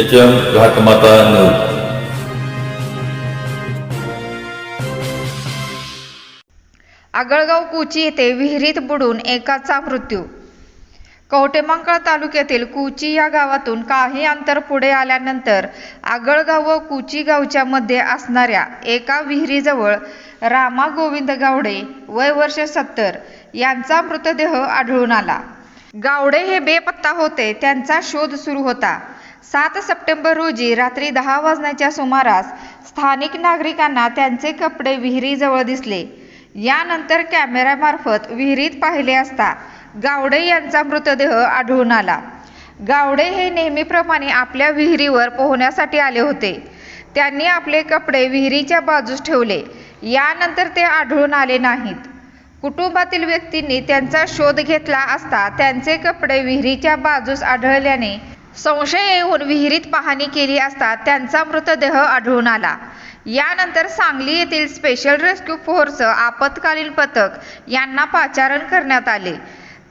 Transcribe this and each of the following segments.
H M Ghatmata news Agalgaon कुची येथे विहिरीत बुडून एकाचा मृत्यू. कवटेमंगळ तालुक्यातील कुची या गावातून काही अंतर पुढे आल्यानंतर आगळगाव व कुची गावच्या मध्ये असणाऱ्या एका विहिरीजवळ रामा गोविंद गावडे वय वर्ष सत्तर यांचा मृतदेह आढळून आला. गावडे हे बेपत्ता होते त्यांचा शोध सुरू होता. सात सप्टेंबर रोजी रात्री दहा वाजण्याच्या सुमारास स्थानिक नागरिकांना त्यांचे कपडे विहिरीजवळ दिसले. यानंतर कॅमेऱ्यामार्फत विहिरीत पाहिले असता गावडे यांचा मृतदेह आढळून आला. गावडे हे नेहमीप्रमाणे आपल्या विहिरीवर पोहण्यासाठी आले होते. त्यांनी आपले कपडे विहिरीच्या बाजूस ठेवले. यानंतर ते आढळून आले नाहीत. कुटुंबातील व्यक्तींनी त्यांचा शोध घेतला असता त्यांचे कपडे विहिरीच्या बाजूस आढळल्याने संशय येऊन विहिरीत पाहणी केली असता त्यांचा मृतदेह आढळून आला. यानंतर सांगली येथील स्पेशल रेस्क्यू फोर्स आपत्कालीन पथक यांना पाचारण करण्यात आले.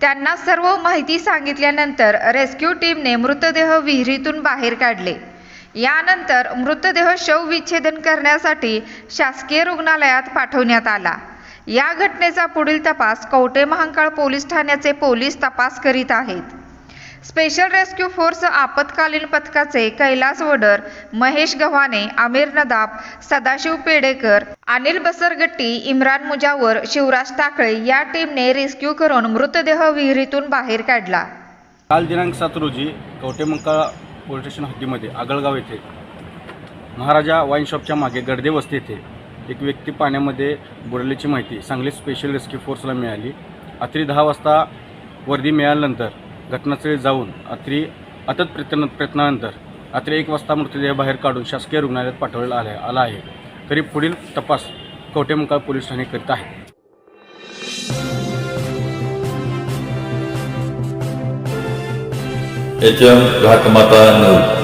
त्यांना सर्व माहिती सांगितल्यानंतर रेस्क्यू टीमने मृतदेह विहिरीतून बाहेर काढले. यानंतर मृतदेह शवविच्छेदन करण्यासाठी शासकीय रुग्णालयात पाठवण्यात आला. या घटनेचा पुढील तपास कवटे महांकाळ पोलीस ठाण्याचे पोलीस तपास करीत आहेत. स्पेशल रेस्क्यू फोर्स आपत्कालीन पथकाचे कैलास वडर महेश गव्हाणे आमिर नदाब सदाशिव पेडेकर अनिल बसरगट्टी इम्रान मुजावर शिवराज टाकळे या टीमने रेस्क्यू करून मृतदेह विहिरीतून बाहेर काढला. काल दिनांक सात रोजी कवटेमंका पोलीस स्टेशन हद्दीमध्ये आगळगाव येथे महाराजा वाईन शॉपच्या मागे गडदे वस्ती येथे एक व्यक्ती पाण्यामध्ये बुडल्याची माहिती सांगली स्पेशल रेस्क्यू फोर्सला मिळाली. रात्री दहा वाजता वर्दी मिळाल्यानंतर घटनास्थळी जाऊन रात्री अतत प्रयत्न प्रयत्नानंतर रात्री एक वाजता मृतदेह बाहेर काढून शासकीय रुग्णालयात पाठवलेला आले आला आहे. तरी पुढील तपास कवटेमंकाळ पोलीस ठाणे करीत आहे घाटमाता नऊ.